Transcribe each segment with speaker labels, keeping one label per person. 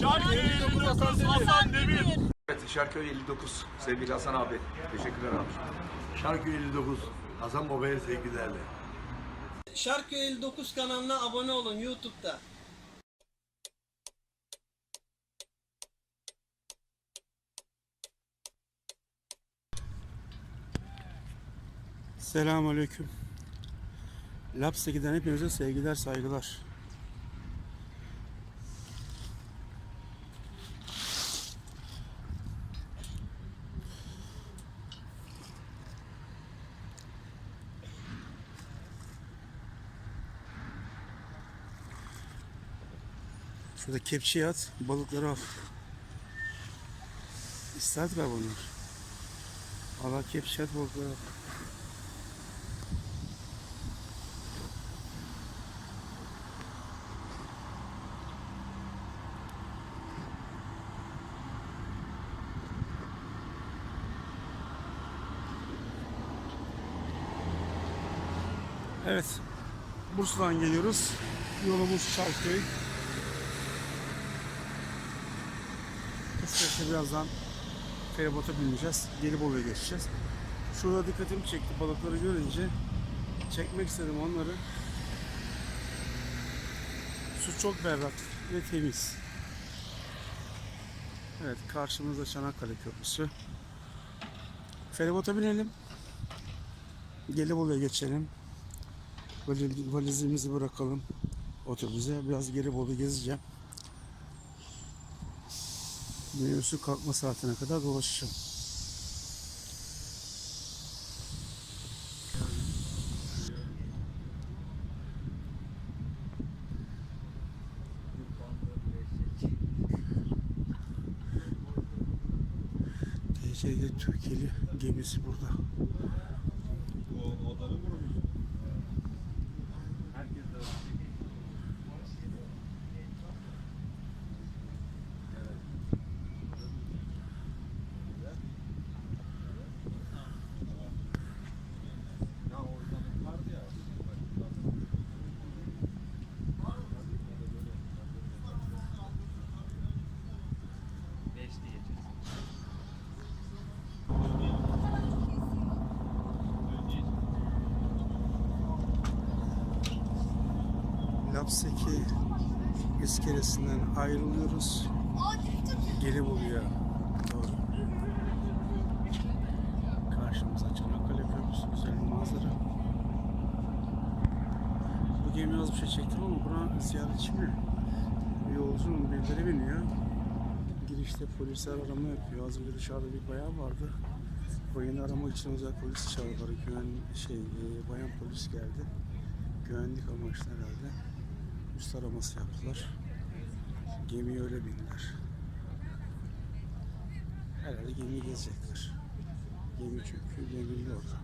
Speaker 1: Şarkı 59 Hasan Demir.
Speaker 2: Evet, Şarköy 59 sevgili Hasan abi. Teşekkürler abi.
Speaker 3: Şarkı 59. Hasan Baba'ya sevgilerle.
Speaker 4: Şarkı 59 kanalına abone olun YouTube'da.
Speaker 5: Selamünaleyküm. Lapseki'den hepinize sevgiler, saygılar. Şurada kepçeye at, balıkları al. İsterdiler bunlar. Allah kepçeye at, balıkları al. Evet. Bursa'dan geliyoruz. Yolumuz Şarköy. Kısacası birazdan feribota bineceğiz. Gelibolu'ya geçeceğiz. Şurada dikkatimi çekti balıkları görünce. Çekmek istedim onları. Su çok berrak ve temiz. Evet karşımızda Çanakkale Köprüsü. Feribota binelim. Gelibolu'ya geçelim. Vali- Valizimizi bırakalım otobüse. Biraz Gelibolu gezeceğim. Minibüsün kalkma saatine kadar dolaşacağım. TC'de Türkiye'li gemisi burada. Lapseki iskelesinden ayrılıyoruz. Gelibolu'ya doğru. Karşımıza Çanakkale Köprüsü güzel bir manzara. Bu gemi az bir şey çektim ama buna ziyaretçi mi? Yolcunun birileri biniyor. Girişte polisler arama yapıyor. Az önce dışarıda bir bayan vardı. Bayanı aramak için özel polis çağırdılar. Güven, şey, e, bayan polis geldi. Güvenlik amaçlı herhalde. Üst araması yaptılar. Gemiye öyle bindiler. Herhalde gemiyi gezecekler. Gemi çünkü demirli orada.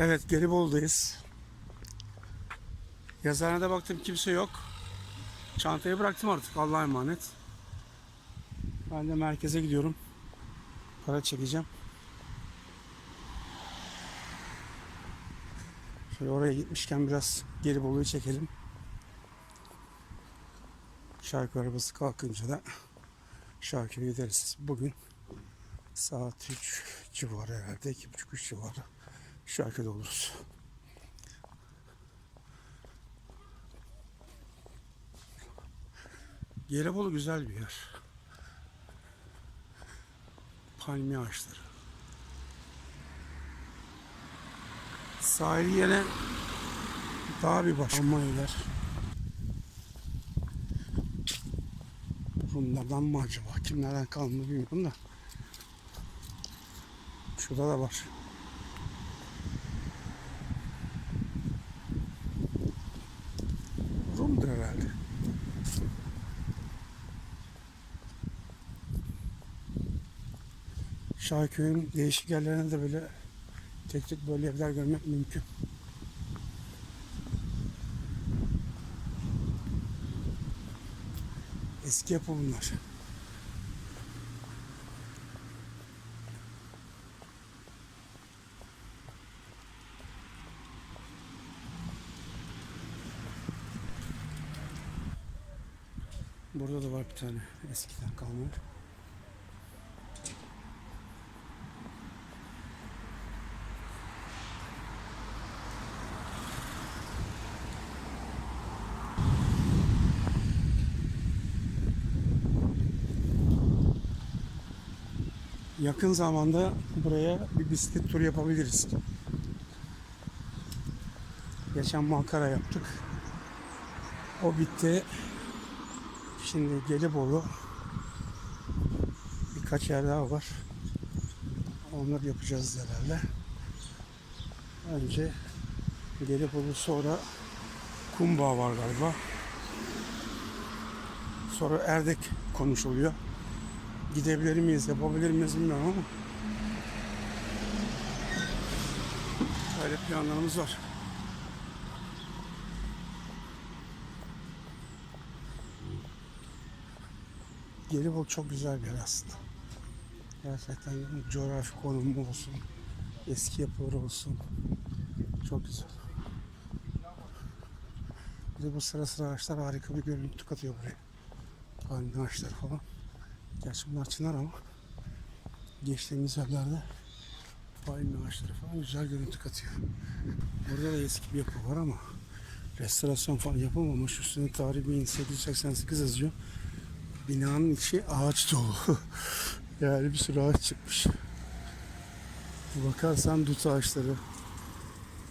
Speaker 5: Evet Gelibolu'dayız. Yazıhanede baktım kimse yok. Çantayı bıraktım artık Allah'a emanet. Ben de merkeze gidiyorum. Para çekeceğim. Şöyle oraya gitmişken biraz Gelibolu'yu çekelim. Şarkı arabası kalkınca da Şarkı'ya gideriz. Bugün saat 3 civarı herhalde. 2.30-3 civarı Şarkı'da oluruz. Gelibolu güzel bir yer. Palmiye ağaçları. Sahil yine daha bir başka. Almanya'lar. Rumlardan mı acaba? Kimlerden kalma bilmiyorum da. Şurada da var. Rum'dur herhalde. Şarköy'ün değişik yerlerine de böyle tek tek böyle evler görmek mümkün. Eski yapı bunlar. Burada da var bir tane eskiden kalma. Yakın zamanda buraya bir bisiklet turu yapabiliriz. Geçen Malkara yaptık. O bitti. Şimdi Gelibolu birkaç yer daha var. Onları yapacağız herhalde. Önce Gelibolu sonra Kumbağ var galiba. Sonra Erdek konuşuluyor. Gidebilir miyiz, yapabilir miyiz bilmiyorum ama böyle planlarımız var. Gelibolu çok güzel bir yer aslında. Gerçekten coğrafi konumu olsun, eski yapıları olsun. Çok güzel. Bir de bu sıra sıra ağaçlar harika bir görüntü katıyor buraya. Palmiye ağaçları falan. Gerçi bunlar çınar ama geçtiğimiz yerlerde palmiye ağaçları falan güzel görüntü katıyor. Burada da eski bir yapı var ama restorasyon falan yapılmamış. Üstünde tarihi 1888 yazıyor. Binanın içi ağaç dolu. yani bir sürü ağaç çıkmış. Bakarsan dut ağaçları.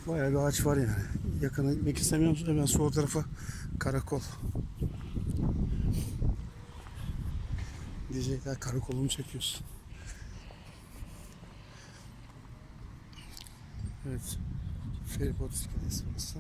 Speaker 5: Bayağı bir ağaç var yani. Yakına gitmek istemiyor musun? Hemen sol tarafa karakol. Diyecekler karakolumu çekiyorsun. Evet. Feribot iskelesi burası.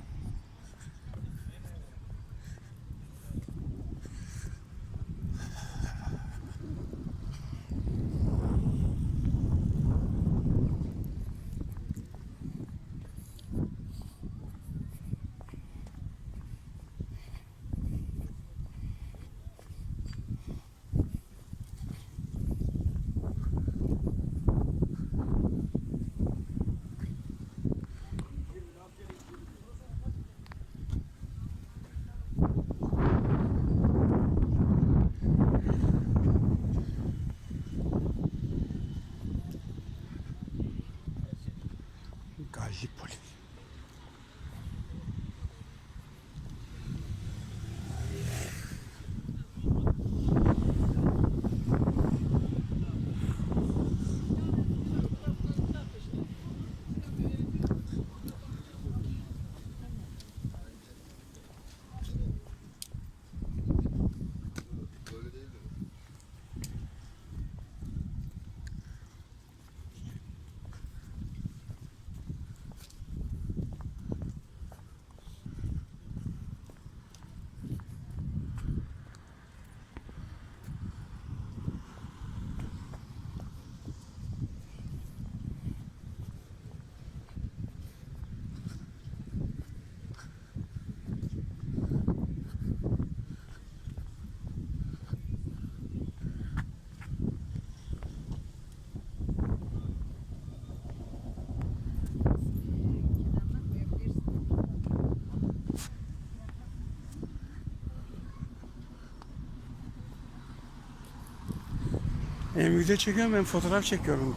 Speaker 5: Hem video çekiyorum hem fotoğraf çekiyorum.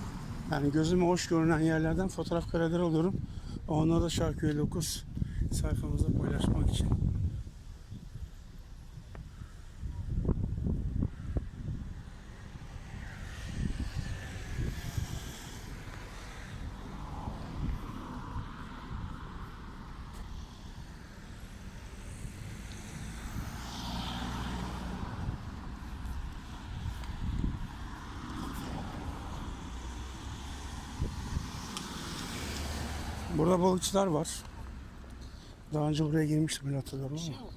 Speaker 5: Yani gözüme hoş görünen yerlerden fotoğraf kareleri alıyorum. Onları da Şarkı 59 sayfamızda paylaşmak için. Burada balıkçılar var. Daha önce buraya girmiştim ben hatırlıyorum ama.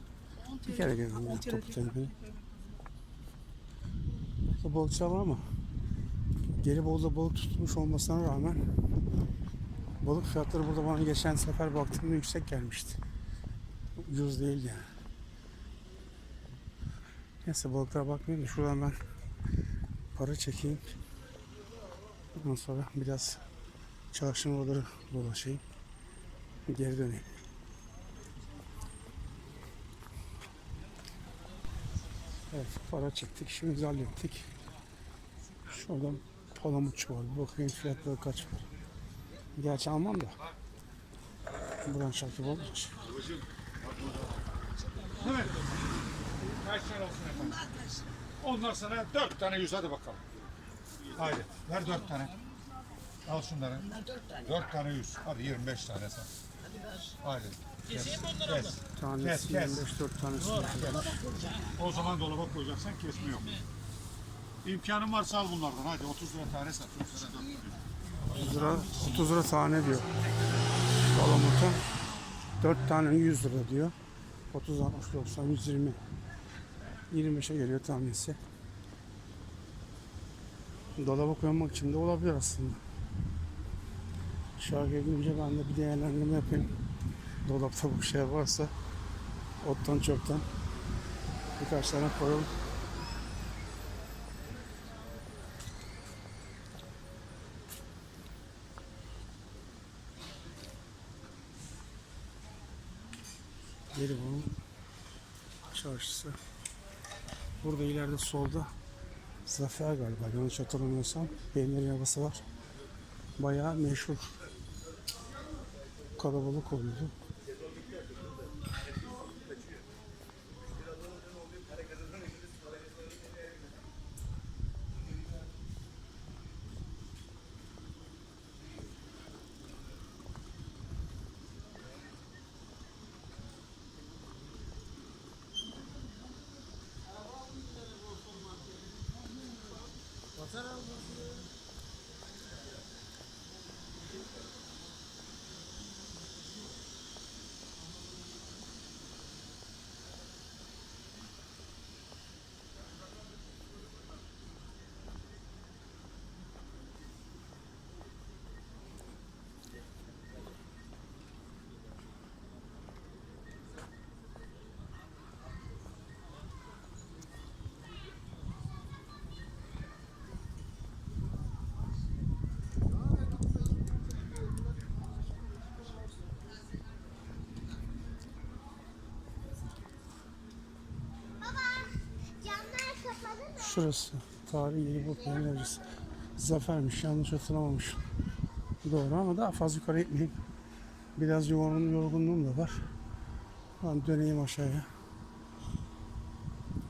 Speaker 5: Bir kere girdim ben topu temizliğe. Burada balıkçılar var ama Gelibolu'da balık tutulmuş olmasına rağmen balık fiyatları burada bana geçen sefer baktığımda yüksek gelmişti. Ucuz değil yani. Neyse balıklara bakmayayım da şuradan ben para çekeyim. Ondan sonra biraz Çarşının oraları dolaşayım. Geri döneyim. Evet para çektik. İşimizi hallettik. Şuradan palamut var. Bakayım fiyatları kaç var. Gerçi almam da. Buradan çarpı olur.
Speaker 1: Kaç tane olsun efendim? Ondan sonra dört tane yüz hadi bakalım. Haydi ver dört tane. Al şunları. Dört tane yüz. Hadi 25 tane sen. Haydi. Keseyim mi onları kes.
Speaker 5: Tanesi
Speaker 1: Kes, kes.
Speaker 5: 25 4 tanesi.
Speaker 1: O zaman dolaba koyacaksan kesme yok. İmkanın varsa al bunlardan. Hadi 30 lira tane satıyorum sana 4 tane.
Speaker 5: 30 lira, 30 lira tane diyor. Palamut'a 4 tane 100 lira diyor. 30 60 90 120 25'e geliyor tanesi. Dolaba koymak için de olabilir aslında. Şarkıya gidince ben de bir değerlendirme yapayım. Dolapta bu şey varsa ottan çöpten birkaç tane koyalım. Gelibolu çarşısı. Burada ileride solda Zafer galiba yanlış hatırlamıyorsam peynir yabası var. Bayağı meşhur. Kalabalık oluyordu. Şurası. Tarihi Gelibolu peynir yabası. Zafermiş yanlış hatırlamamışım. Doğru ama daha fazla yukarı gitmeyeyim. Biraz yoğun, yorgunluğum da var. Ben döneyim aşağıya.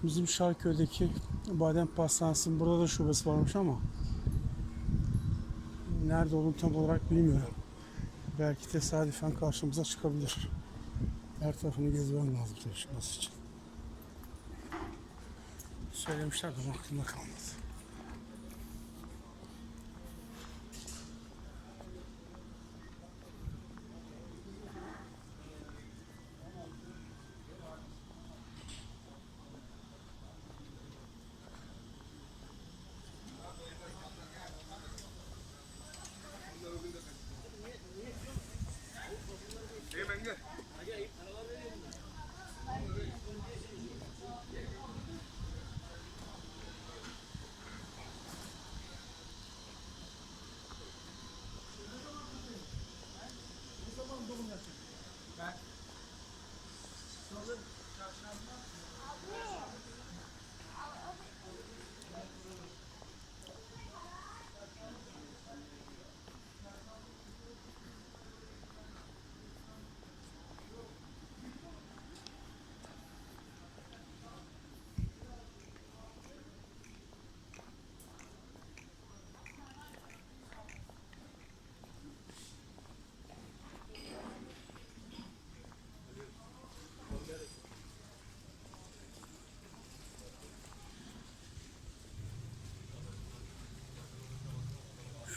Speaker 5: Bizim Şarköy'deki badem pastanesinin burada da şubesi varmış ama nerede olduğunu tam olarak bilmiyorum. Belki tesadüfen karşımıza çıkabilir. Her tarafını gezmem lazım çıkması için. Söylemişler de aklımda kalmadı.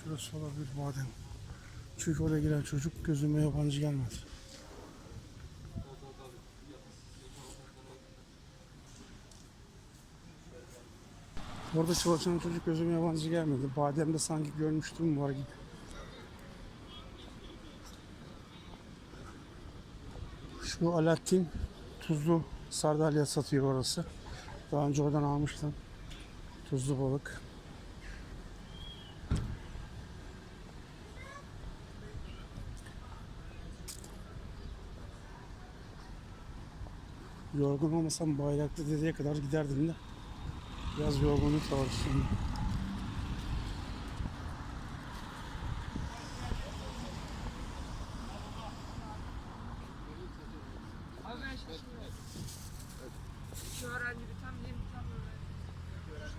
Speaker 5: Şurası olabilir badem. Çünkü oraya giren çocuk gözüme yabancı gelmedi. Orada çalışan çocuk gözüme yabancı gelmedi. Bademde sanki görmüştüm var gibi. Şu Alaaddin tuzlu sardalya satıyor orası. Daha önce oradan almıştım. Tuzlu balık. Yorgun olmasam Bayraklı Dede'ye kadar giderdim de. Biraz yorgunluk var şimdi.
Speaker 6: Abi ben şaşırıyorum. Şu öğrenci bir tam yeni tam öğrenci. Burası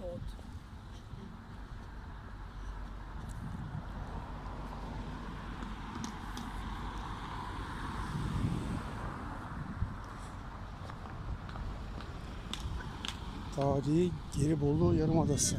Speaker 6: kod.
Speaker 5: Tarihi Gelibolu Yarımadası.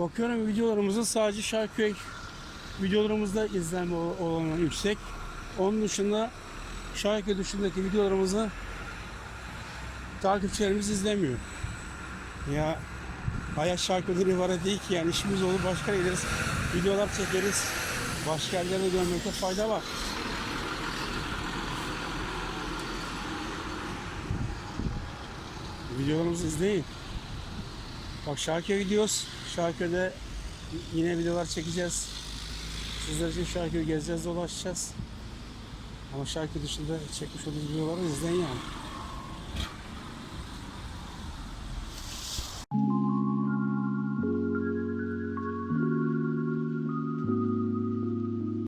Speaker 5: Bakıyorum videolarımızın sadece Şarköy videolarımızda izlenme oranı yüksek. Onun dışında Şarköy dışındaki videolarımızı takipçilerimiz izlemiyor. Ya hayat şarkıları ibaret değil ki yani işimiz olur başka gideriz. Videolar çekeriz. Başka yerlere dönmekte fayda var. Videolarımızı izleyin. Bak Şarköy'e gidiyoruz. Şarköy'de yine videolar çekeceğiz. Sizler için Şarköy'ü gezeceğiz, dolaşacağız. Ama Şarköy dışında çekmiş olduğumuz videoları izleyin yani.